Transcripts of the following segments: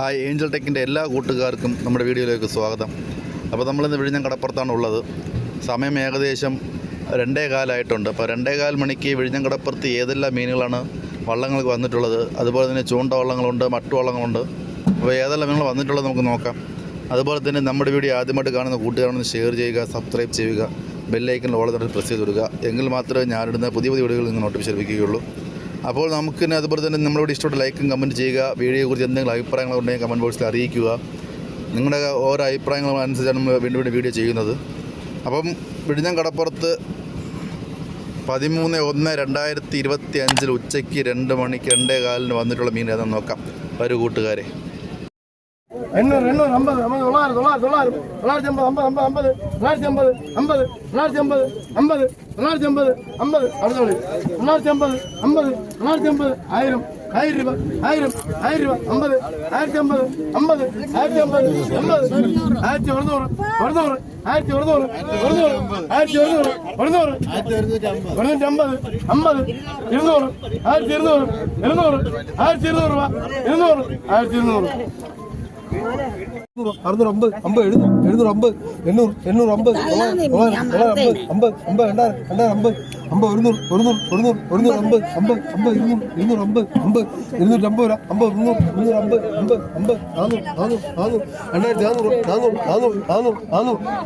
Hi Angel ടെക്കിന്റെ എല്ലാ കൂട്ടുകാർക്കും നമ്മുടെ വീഡിയോയിലേക്ക് സ്വാഗതം. അപ്പോൾ നമ്മളിന്ന് വിഴിഞ്ഞം കടപ്പുറത്താണ് ഉള്ളത്. സമയം ഏകദേശം രണ്ടേ കാലായിട്ടുണ്ട്. അപ്പോൾ രണ്ടേ കാൽ മണിക്ക് വിഴിഞ്ഞം കടപ്പുറത്ത് ഏതെല്ലാം മീനുകളാണ് വള്ളങ്ങൾക്ക് വന്നിട്ടുള്ളത്? അതുപോലെ തന്നെ ചൂണ്ട വള്ളങ്ങളുണ്ട് മട്ടു വള്ളങ്ങളുണ്ട്. അപ്പോൾ ഏതെല്ലാം മീനുകൾ വന്നിട്ടുള്ളത് നമുക്ക് നോക്കാം. അതുപോലെ തന്നെ നമ്മുടെ വീഡിയോ ആദ്യമായിട്ട് കാണുന്ന കൂട്ടുകാരൊന്ന് ഷെയർ ചെയ്യുക സബ്സ്ക്രൈബ് ചെയ്യുക ബെല്ലൈക്കൻ ഓൾ പ്രസ് ചെയ്ത് കൊടുക്കുക. എങ്കിൽ മാത്രമേ ഞാനിടുന്ന പുതിയ പുതിയ വീഡിയോകൾ നിങ്ങൾ നോട്ടിഫിക്കേഷൻ ലഭിക്കുകയുള്ളൂ. അപ്പോൾ നമുക്ക് തന്നെ അതുപോലെ തന്നെ നമ്മളോട് ഇഷ്ടപ്പെട്ട ലൈക്കും കമന്റ് ചെയ്യുക. വീഡിയോയെക്കുറിച്ച് എന്തെങ്കിലും അഭിപ്രായങ്ങളുണ്ടെങ്കിൽ കമന്റ് ബോക്സിൽ അറിയിക്കുക. നിങ്ങളുടെ ഓരോ അഭിപ്രായങ്ങളും അനുസരിച്ചാണ് നമ്മൾ വീണ്ടും വീണ്ടും വീഡിയോ ചെയ്യുന്നത്. അപ്പം വിഴിഞ്ഞം കടപ്പുറത്ത് പതിമൂന്ന് ഒന്ന് രണ്ടായിരത്തി ഇരുപത്തി അഞ്ചിൽ ഉച്ചയ്ക്ക് രണ്ട് മണിക്ക് രണ്ടേ കാലിന് വന്നിട്ടുള്ള മീൻ ഏതാണെന്ന് നോക്കാം. ഒരു കൂട്ടുകാരെ. എണ്ണൂറ് എണ്ണൂറ് അമ്പത് അമ്പത് തൊള്ളായിരം തൊള്ളായിരം തൊള്ളായിരം തൊള്ളായിരത്തി അമ്പത് അമ്പത് അമ്പത് അമ്പത് തൊള്ളായിരത്തി അമ്പത് അമ്പത് തൊള്ളായിരത്തി അമ്പത് അമ്പത് അടുത്തോളി തൊള്ളായിരത്തി അമ്പത് അമ്പത് തൊള്ളായിരത്തി അമ്പത് ആയിരം ആയിരം രൂപ ആയിരം ആയിരം രൂപ അമ്പത് ആയിരത്തി അമ്പത് അമ്പത് ആയിരത്തി അമ്പത് അമ്പത് ആയിരത്തി ഒരുന്നൂറ് ഒരുന്നൂറ് ആയിരത്തി ഒരുന്നൂറ് ഒരുന്നൂറ് ആയിരത്തി ഒരുന്നൂറ് ഒരുന്നൂറ് ഒരുന്നൂറ്റി അമ്പത് അമ്പത് ഇരുന്നൂറ് ആയിരത്തി ഇരുന്നൂറ് ഇരുന്നൂറ് ആയിരത്തി ഇരുന്നൂറ് രൂപ ഇരുന്നൂറ് ആയിരത്തി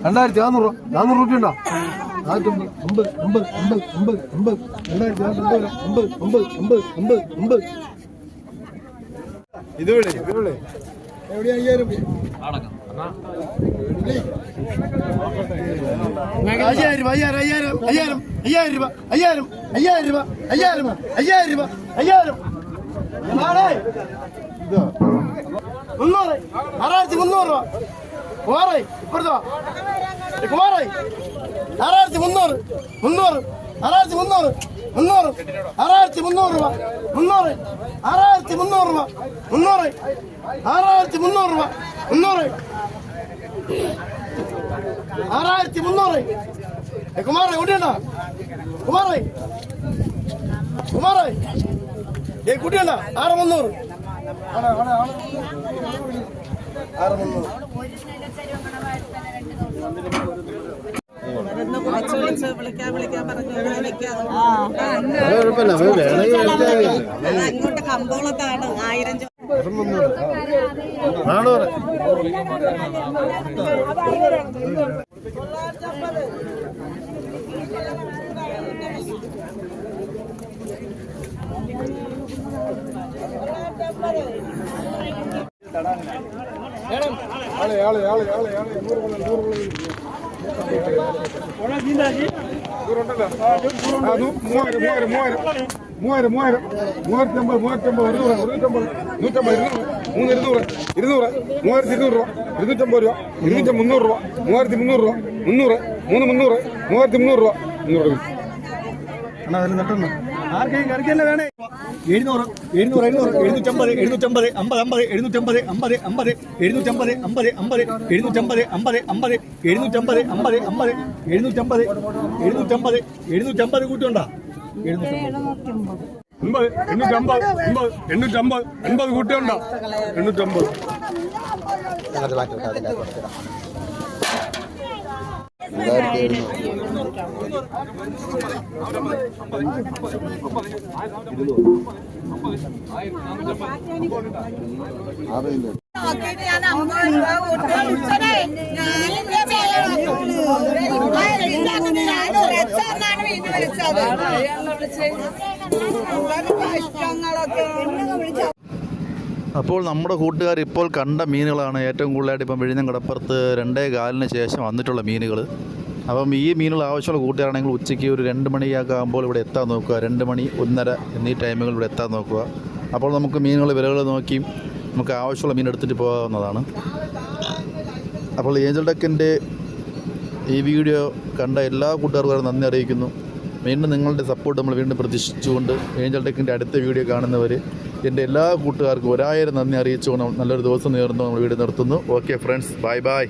രണ്ടായിരത്തി നാനൂറ് നാനൂറ് രൂപ ഉണ്ടോ അമ്പത് അമ്പത് അമ്പത് അമ്പത് എവിടെയാ അയ്യായിരം അയ്യായിരം രൂപ അയ്യായിരം അയ്യായിരം അയ്യായിരം അയ്യായിരം രൂപ അയ്യായിരം അയ്യായിരം രൂപ അയ്യായിരം അയ്യായിരം രൂപ അയ്യായിരം? മുന്നൂറ് ആറായിരത്തി രൂപ. കുമാറേ ഇപ്പുറത്തോ കുമാറേ ആറായിരത്തി മുന്നൂറ് മുന്നൂറ് ആറായിരത്തി മുന്നൂറ്. മുന്നൂറ്. ആറായിരത്തി മുന്നൂറ് രൂപ. മുന്നൂറ്. ആറായിരത്തി മുന്നൂറ് രൂപ. മുന്നൂറ്. ആറായിരത്തി മുന്നൂറ് രൂപ. മുന്നൂറ്. ആറായിരത്തി മുന്നൂറ്. കുമാറേ കുട്ടിയുണ്ടോ? കുമാറേ. കുമാറേ. ഏ കുട്ടിയുണ്ടോ? ആറ് മുന്നൂറ്. ആറ് മുന്നൂറ്. വിളിച്ച് വിളിക്കാൻ വിളിക്കാൻ പറഞ്ഞു അത് അങ്ങോട്ട് കമ്പോളത്താണ് ആയിരം രൂപ. നാനൂറ് ആളെ ആളെ ആളെ ആളെ ആളെ നൂറ് മൂവായിരം മൂവായിരം മൂവായിരം മൂവായിരം മൂവായിരം മൂവായിരത്തി അമ്പത് മൂവായിരത്തി അമ്പത് ഒരുന്നൂറ് ഒരുന്നൂറ്റമ്പത് നൂറ്റമ്പത് ഇരുന്നൂറ് മൂന്ന് ഇരുന്നൂറ് ഇരുന്നൂറ് മൂവായിരത്തി ഇരുന്നൂറ് രൂപ ഇരുന്നൂറ്റമ്പത് രൂപ ഇരുന്നൂറ്റി മുന്നൂറ് രൂപ മൂവായിരത്തി മുന്നൂറ് രൂപ മുന്നൂറ് മൂന്ന് മുന്നൂറ് മൂവായിരത്തി മുന്നൂറ് രൂപ മുന്നൂറ് രൂപ ആർക്കെങ്കിലും കറിക്കല്ലേ വേണേ. എഴുന്നൂറ് എഴുന്നൂറ് എഴുന്നൂറ് എഴുന്നൂറ്റമ്പത് എഴുന്നൂറ്റമ്പത് അമ്പത് അമ്പത് എഴുന്നൂറ്റമ്പത് അമ്പത് അമ്പത് എഴുന്നൂറ്റമ്പത് അമ്പത് അമ്പത് എഴുന്നൂറ്റമ്പത് അമ്പത് അമ്പത് എഴുന്നൂറ്റമ്പത് അമ്പത് അമ്പത് എഴുന്നൂറ്റമ്പത് എഴുന്നൂറ്റമ്പത് എഴുന്നൂറ്റമ്പത് കൂട്ടുണ്ടാ. എൺപത് എണ്ണൂറ്റമ്പത് എൺപത് എണ്ണൂറ്റമ്പത് എൺപത് കൂട്ടുണ്ടോ. എണ്ണൂറ്റമ്പത്. അപ്പോൾ നമ്മുടെ കൂട്ടുകാർ ഇപ്പോൾ കണ്ട മീനുകളാണ് ഏറ്റവും കൂടുതലായിട്ട് ഇപ്പം വിഴിഞ്ഞം കടപ്പുറത്ത് രണ്ടേ കാലിന് ശേഷം വന്നിട്ടുള്ള മീനുകൾ. അപ്പം ഈ മീനുകൾ ആവശ്യമുള്ള കൂട്ടുകാരാണെങ്കിൽ ഉച്ചയ്ക്ക് ഒരു രണ്ട് മണിയൊക്കെ ആകുമ്പോൾ ഇവിടെ എത്താൻ നോക്കുക. രണ്ട് മണി ഒന്നര എന്നീ ടൈമുകളിൽ ഇവിടെ എത്താൻ നോക്കുക. അപ്പോൾ നമുക്ക് മീനുകൾ വിലകൾ നോക്കി നമുക്ക് ആവശ്യമുള്ള മീൻ എടുത്തിട്ട് പോകാവുന്നതാണ്. അപ്പോൾ ഏഞ്ചൽ ഡക്കിന്റെ ഈ വീഡിയോ കണ്ട എല്ലാ കൂട്ടുകാർക്കും നന്ദി അറിയിക്കുന്നു. വീണ്ടും നിങ്ങളുടെ സപ്പോർട്ട് നമ്മൾ വീണ്ടും പ്രതീക്ഷിച്ചുകൊണ്ട് ഏഞ്ചൽ ടെക്കിന്റെ അടുത്ത വീഡിയോ കാണുന്നവർ എന്റെ എല്ലാ കൂട്ടുകാർക്കും ഒരായിരം നന്ദി അറിയിച്ചുകൊണ്ട് നല്ലൊരു ദിവസം നേർന്നു. നമ്മൾ വീഡിയോ നിർത്തുന്നു. Okay friends bye bye